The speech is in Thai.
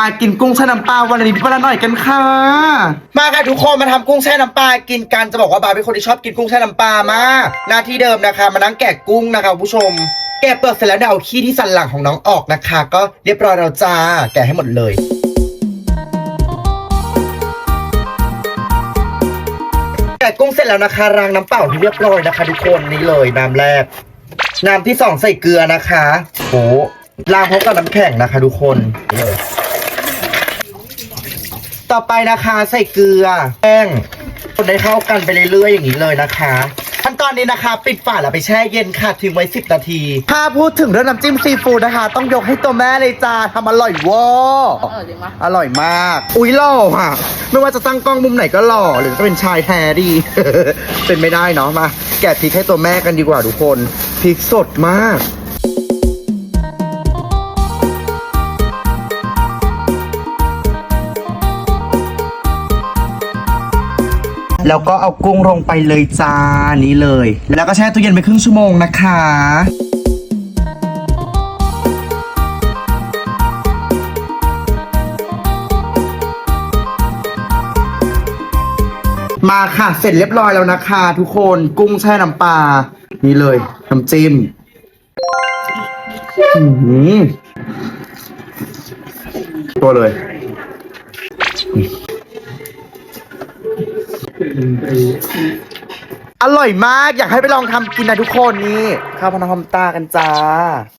มากินกุ้งแช่น้ำปลาวันละนิดวันละหน่อยกันค่ะ มาค่ะทุกคนมาทำกุ้งแช่น้ำปลากินกันจะบอกว่าบาร์เป็นคนที่ชอบกินกุ้งแช่น้ำปลามาก หน้าที่เดิมนะคะ มานั่งแกะกุ้งนะคะผู้ชม แกะเปลือกเสร็จแล้วเนี่ยเอาขี้ที่สันหลังของน้องออกนะคะ ก็เรียบร้อยแล้วจ้าแกะให้หมดเลยแกะกุ้งเสร็จแล้วนะคะรางน้ำเปล่าที่เรียบร้อยนะคะ ทุกคนนี่เลยน้ำแรกน้ำที่สองใส่เกลือนะคะโอ้ล้างพร้อมกับน้ำแข็งนะคะ ทุกคนนี่เลย ต่อไปนะคะใส่เกลือแป้งคนได้เข้ากันไปเรื่อยๆอย่างนี้เลยนะคะขั้นตอนนี้นะคะ ปิดฝาแล้วไปแช่เย็นค่ะทิ้งไว้ 10 นาที ถ้าพูดถึงเรื่องน้ำจิ้มซีฟู้ดนะคะ ต้องยกให้ตัวแม่เลยจ้าทำอร่อยเวอร์อร่อยจริงปะอร่อยมาก อุ้ยหล่อค่ะ ไม่ว่าจะตั้งกล้องมุมไหนก็หล่อหรือจะเป็นชายแท้ดี เป็นไม่ได้เนาะมา แกะพริกให้ตัวแม่กันดีกว่าทุกคนพริกสดมาก แล้วก็เอากุ้งลงไปเลยจ้านี้เลย แล้วก็แช่ตู้เย็นไปครึ่งชั่วโมงนะคะมาค่ะ เสร็จเรียบร้อยแล้วนะคะ ทุกคนกุ้งแช่น้ำปลานี่เลยน้ำจิ้มตัวเลย อร่อยมาก อยากให้ไปลองทำกินนะทุกคนนี่ข้าวพนมตากันจ้า